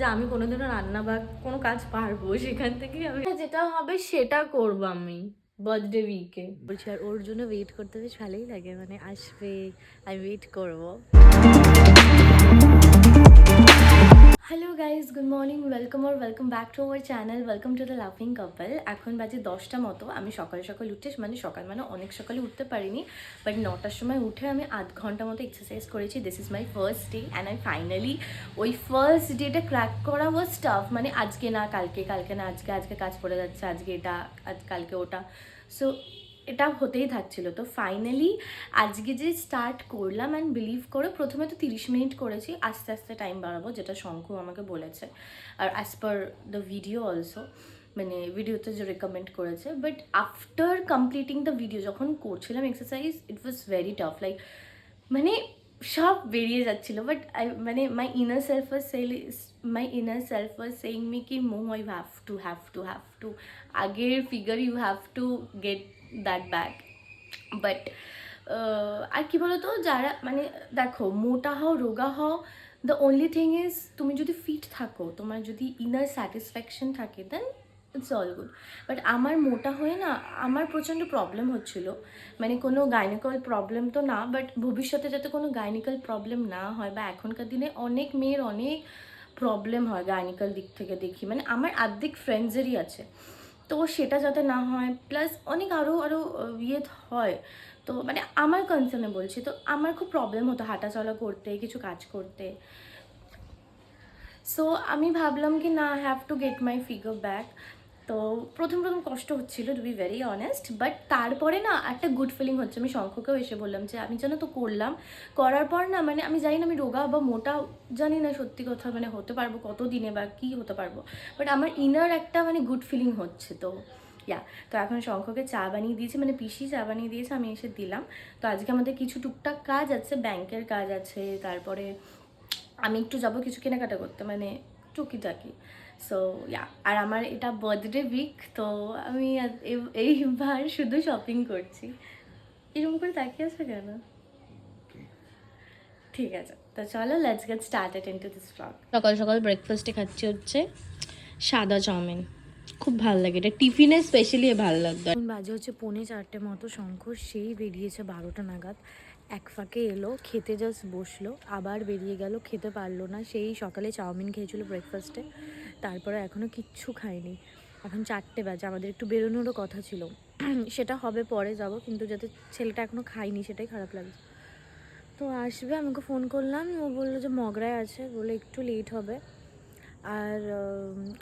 যে আমি কোনোদিনও রান্না বা কোনো কাজ পারব, সেখান থেকে আমি যেটা হবে সেটা করব আমি বার্থডে উইকে বলছি, আর ওর জন্য ওয়েট করতে বেশ ভালোই লাগে মানে আসবে, আমি ওয়েট করব। Hello guys good morning welcome R welcome back to our channel welcome to the লাফিং কাপল এখন বাজে দশটা মতো, আমি সকাল সকাল উঠে মানে সকাল মানে অনেক সকালে উঠতে পারিনি বাট নটার সময় উঠে আমি আধ ঘণ্টা মতো এক্সারসাইজ করেছি। This is my first day and I finally ওই ফার্স্ট ডেটা ক্র্যাক করা ওয়াজ টাফ মানে আজকে না, কালকে কালকে না, আজকে আজকে কাজ পড়ে যাচ্ছে, আজকে এটা, আজ কালকে ওটা। সো এটা হতেই থাকছিল। তো ফাইনালি আজকে যে স্টার্ট করলাম অ্যান্ড বিলিভ করে, প্রথমে তো তিরিশ মিনিট করেছি, আস্তে আস্তে টাইম বাড়াবো, যেটা শঙ্কু আমাকে বলেছে। আর as per the video also মানে ভিডিওতে যে রেকমেন্ড করেছে। But after completing the video যখন করছিলাম exercise it was very tough like মানে সব বেরিয়ে যাচ্ছিল। বাট আই মানে my inner self was sell my inner self was saying me কি মো I have to have to have to আগের figure you have to get that back but আর কি বলতো? যারা মানে দেখো, মোটা হও, রোগা হও দ্য অনলি থিং ইজ তুমি যদি ফিট থাকো, তোমার যদি ইনার স্যাটিসফ্যাকশন থাকে then it's all good but আমার মোটা হয়ে না, আমার প্রচণ্ড প্রবলেম হচ্ছিল। মানে কোনো গাইনিক্যাল প্রবলেম তো না বাট ভবিষ্যতে যাতে কোনো গাইনিক্যাল প্রবলেম না হয়, বা এখনকার দিনে অনেক মেয়ের অনেক প্রবলেম হয় গাইনিক্যাল দিক থেকে দেখি। মানে আমার আর্ধেক ফ্রেন্ডসেরই আছে। তো সেটা যাতে না হয় প্লাস অনেক আরও আরও ইয়ে হয়। তো মানে আমার কনসার্নে বলছি, তো আমার খুব প্রবলেম হতো হাঁটা চলা করতে, কিছু কাজ করতে। সো আমি ভাবলাম কি না have to get my figure back তো প্রথম প্রথম কষ্ট হচ্ছিল to be very honest but তারপরে না একটা গুড ফিলিং হচ্ছে। আমি শঙ্খকেও এসে বললাম যে, আমি যেন তো করলাম। করার পর না মানে আমি জানি না আমি রোগা বা মোটা, জানি না সত্যি কথা মানে হতে পারব কত দিনে বা কী হতে পারব। বাট আমার ইনার একটা মানে গুড ফিলিং হচ্ছে তো। ইয়া তো এখন শঙ্খকে চা বানিয়ে দিয়েছি মানে পিসি চা বানিয়ে দিয়েছে, আমি এসে দিলাম। তো আজকে আমাদের কিছু টুকটাক কাজ আছে ব্যাংকের কাজ আছে, তারপরে আমি একটু যাব কিছু কেনাকাটা করতে মানে টুকিটাকি। সো ইয়া আর আমার এটা বার্থডে উইক তো আমি এ- এইবার শুধু শপিং করছি। এরকম করে তাকিয়ে আছে কেন? ঠিক আছে। তো চলো let's get started into this blog সকাল সকাল ব্রেকফাস্টে খাচ্ছি হচ্ছে সাদা চাউমিন। খুব ভালো লাগে এটা টিফিনে স্পেশালি ভালো লাগতো। এখন বাজে হচ্ছে পৌনে চারটে মতো শঙ্খ সেই বেরিয়েছে বারোটা নাগাদ। এক ফাঁকে এলো খেতে জাস্ট বসল আবার বেরিয়ে গেল খেতে পারল না। সেই সকালে চাউমিন খেয়েছিল ব্রেকফাস্টে তারপরে এখনও কিচ্ছু খাইনি। এখন চারটে বাজে, আমাদের একটু বেরোনোরও কথা ছিল। সেটা হবে পরে যাব, কিন্তু যাতে ছেলেটা এখনও খাইনি সেটাই খারাপ লাগছে। তো আসবে আমাকে ফোন করলাম, ও বলল যে মগরায় আছে বলে একটু লেট হবে। আর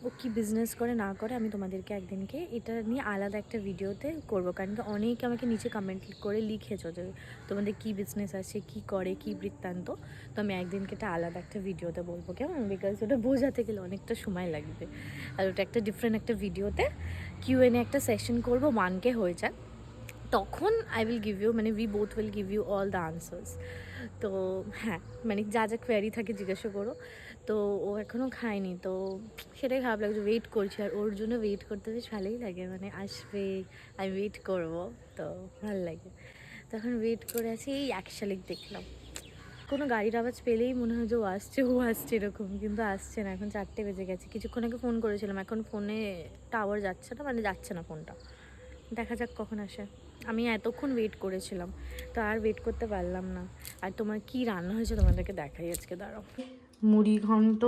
ও কি বিজনেস করে না করে আমি তোমাদেরকে একদিনকে এটা নিয়ে আলাদা একটা ভিডিওতে করব। কারণ কি অনেকে আমাকে নিচে কমেন্ট করে লিখেছো যে তোমাদের কি বিজনেস আছে, কি করে, কি বৃত্তান্ত। তো আমি একদিনকে এটা আলাদা একটা ভিডিওতে বলব কেমন? বিকজ ওটা বোঝাতে গেলে অনেকটা সময় লাগবে। আর ওটা একটা ডিফারেন্ট একটা ভিডিওতে কিউ এনে একটা সেশন করব ওয়ানকে হয়ে যাক। তখন আই উইল গিভ ইউ মানে we both will give you all the answers তো হ্যাঁ মানে যা যা কোয়ারি থাকে জিজ্ঞাসা করো। তো ও এখনও খায়নি, তো সেটাই খারাপ লাগছে ওয়েট করছি। আর ওর জন্য ওয়েট করতে বেশ ভালোই লাগে মানে আসবে, আমি ওয়েট করব, তো ভালো লাগে। তখন ওয়েট করে আছি, এই এক শালিক দেখলাম। কোনো গাড়ির আওয়াজ পেলেই মনে হয় যে ও আসছে ও আসছে এরকম, কিন্তু আসছে না, এখন চারটে বেজে গেছে। কিছুক্ষণ আগে ফোন করেছিলাম, এখন ফোনে টাওয়ার যাচ্ছে না মানে যাচ্ছে না ফোনটা দেখা যাক কখন আসে। আমি এতক্ষণ ওয়েট করেছিলাম, তো আর ওয়েট করতে পারলাম না। আর তোমার কি রান্না হয়েছে তোমাদেরকে দেখাই আজকে, দাঁড়াও। মুড়ি ঘন্ট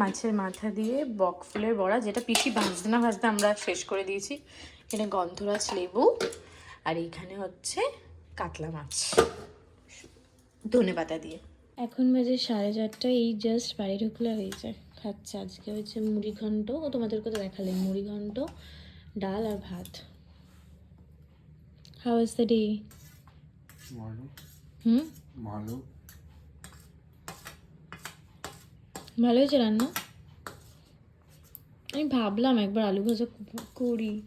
মাছের মাথা দিয়ে বক ফুলের বড়া যেটা পিসি ভাজতে না ভাজতে আমরা শেষ করে দিয়েছি। এখানে গন্ধরাজ লেবু আর এইখানে হচ্ছে কাতলা মাছ। ধনে পাতা দিয়ে। এখন বাজে সাড়ে চারটা এই জাস্ট বাড়ি ঢুকলে হয়েছে খাচ্ছে। আজকে হচ্ছে মুড়ি ঘন্ট। ও তোমাদেরকে তো দেখালে মুড়ি ঘন্ট ডাল আর ভাত। হাউ ইজ দ্য ডে ভালো হুম? ভালো ভালো হয়েছে রান্না? আমি ভাবলাম একবার আলু ভাজা করি।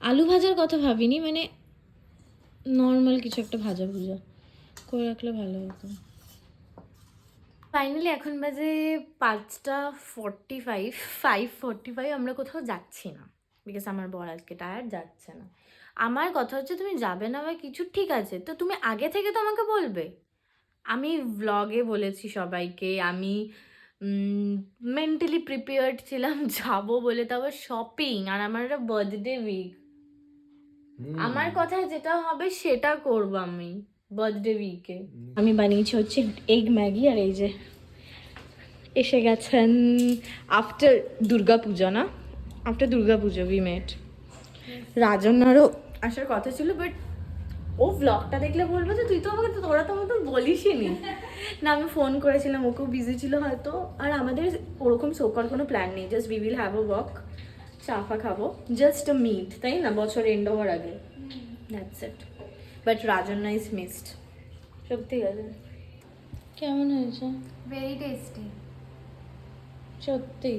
আলু ভাজার কথা ভাবিনি মানে নর্মাল কিছু একটা ভাজা ভুজা করে রাখলে ভালো হতো। ফাইনালি এখন বাজে পাঁচটা forty five five forty five আমরা কোথাও যাচ্ছি না। বিকজ আমার বর আজকে টায়ার যাচ্ছে না। আমার কথা হচ্ছে তুমি যাবে না বা কিছু, ঠিক আছে। তো তুমি আগে থেকে তো আমাকে বলবে। আমি ভ্লগে বলেছি সবাইকে, আমি মেন্টালি প্রিপেয়ার্ড ছিলাম যাব বলে তারপর শপিং আর আমার একটা বার্থডে উইক আমার কথায় যেটা হবে সেটা করব আমি বার্থডে উইকে আমি বানিয়েছি হচ্ছে এগ ম্যাগি আর এই যে এসে গেছেন আফটার দুর্গা পুজো না আফটার দুর্গা পুজো উই মেট রাজনারও আসার কথা ছিল বাট ও ব্লগটা দেখলে বলব যে তুই তো আমাকে তো তোরা তো আমাকে বলিসই নি। না আমি ফোন করেছিলাম ওকেও বিজি ছিল হয়তো। আর আমাদের ওরকম সোকার কোনো প্ল্যান নেই just we will have a walk চাফা খাব জাস্ট আ মিট তাই না? বছর এন্ড হওয়ার আগে। That's it but Rajanna is missed সত্যি গেছে কেমন হয়েছে? ভেরি টেস্টি সত্যি?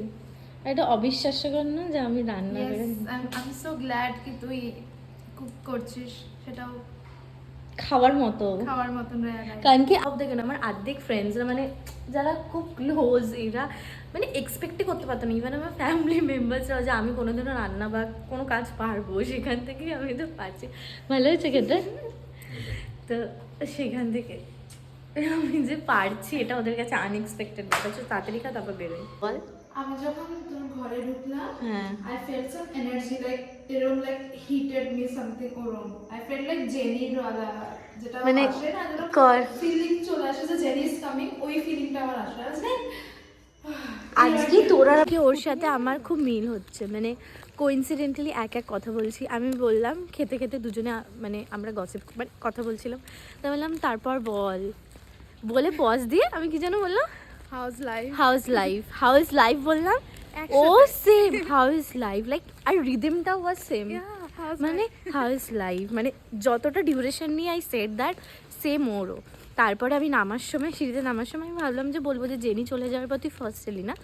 এটা অবিশ্বাস্যকর না যে আমি রান্না করে আমি সো গ্ল্যাড কি তুই কুক করছিস সেটাও খাওয়ার মতো খাওয়ার মতন রয়ে কারণ কি আপ দেখুন আমার অর্ধেক ফ্রেন্ডসরা মানে যারা খুব ক্লোজ এরা মানে এক্সপেক্টই করতে পারতো পারতাম ইভেন আমার ফ্যামিলি মেম্বার্সরা যে আমি কোনো কোনোদিনও রান্না বা কোনো কাজ পারব সেখান থেকে আমি তো পারছি। ভালো হয়েছে খেতে? তো সেখান থেকে আমি যে পারছি এটা ওদের কাছে আনএক্সপেক্টেড ব্যাপার তাড়াতাড়ি খা তারপর বেরোই। বল। আমি যখন ঘরে ঢুকলাম হ্যাঁ। I felt some energy like এরকম like heated me something ওরম। Felt like জেনির ওয়ালা যেটা মানে। ফিলিং চলে আসে যে জেনি ইজ কামিং ওই ফিলিংটা আমার আসে। আজকে তোরা কি? ওর সাথে আমার খুব মিল হচ্ছে। মানে কোইন্সিডেন্টালি এক এক কথা বলছি। আমি বললাম খেতে খেতে দুজনে মানে আমরা গসিপ মানে কথা বলছিলাম। তা বললাম তারপর বল। বলে পজ দিয়ে আমি কি যেন বললাম? How's life house life house life বললাম ও সেম হাউস লাইফ লাইক আর রিদমটা ওয়াজ সেম মানে হাউস লাইফ মানে যতটা ডিউরেশন নিয়ে আই সেট দ্যাট সেম ওরও তারপরে আমি নামার সময় সিঁড়িতে নামার সময় আমি ভাবলাম যে বলব যে জেনি চলে যাওয়ার পর তুই ফার্স্ট এলি না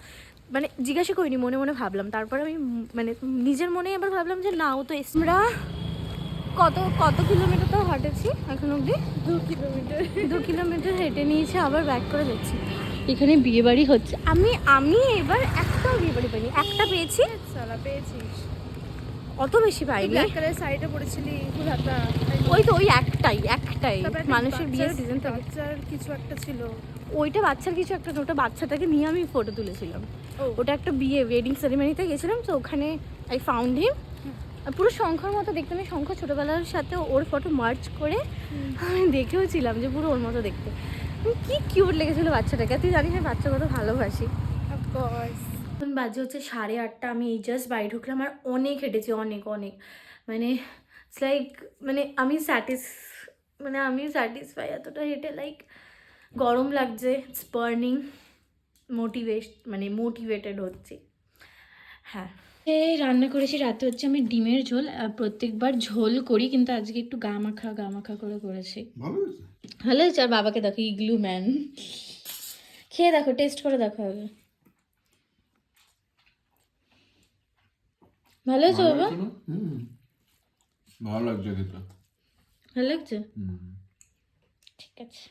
মানে জিজ্ঞাসা করিনি মনে মনে ভাবলাম তারপর আমি মানে নিজের মনে আবার ভাবলাম যে না ও তো আমরা কত কত কিলোমিটার তো হাঁটেছি এখন অবধি দু কিলোমিটার দু কিলোমিটার হেঁটে নিয়েছে আবার ব্যাক করে যাচ্ছি এখানে বিয়ে বাড়ি হচ্ছে। আমি আমি এবার একটাও বিয়ে বাড়ি পাইনি একটা পেয়েছি। সালা পেয়েছিস। অত বেশি পাইনি। ব্ল্যাক কালার শাড়িটা পরেছিলি ফুল হাতা ওই তো ওই একটাই একটাই। মানুষের বিয়ের থাকে। বাচ্চার কিছু একটা ছিল। ওইটা বাচ্চার কিছু একটা ওটা বাচ্চাটাকে নিয়ে আমি ফটো তুলেছিলাম। ও। ওটা একটা বিয়ে ওয়েডিং সেরিমনিতে গেছিলাম তো ওখানে আই ফাউন্ড হিম। পুরো শঙ্খর মতো দেখতে আমি শঙ্খ ছোটোবেলার সাথে ওর ফটো মার্চ করে আমি দেখেও ছিলাম যে পুরো ওর মতো দেখতে। কি কিউট লেগেছিল বাচ্চাটাকে। তুই জানিস আমি বাচ্চা কত ভালোবাসি। অফকোর্স এখন বাজে হচ্ছে সাড়ে আটটা আমি এই জাস্ট বাড়ি ঢুকলাম আর অনেক হেঁটেছি অনেক অনেক। মানে ইটস লাইক মানে আমি স্যাটিস মানে আমি স্যাটিসফাই এতটা হেঁটে লাইক গরম লাগছে ইটস বার্নিং মোটিভেট মানে মোটিভেটেড হচ্ছি। হ্যাঁ। রান্না করেছি রাতে হচ্ছে আমি ডিমের ঝোল প্রত্যেকবার ঝোল করি কিন্তু আজকে একটু গা মাখা গা মাখা করে করেছি। ভালো হয়েছে? আর বাবাকে দেখো ইগলু ম্যান। খেয়ে দেখো টেস্ট করে দেখো আগে। ভালো হয়েছে বাবা? ভালো লাগছে ভালো লাগছে? ঠিক আছে।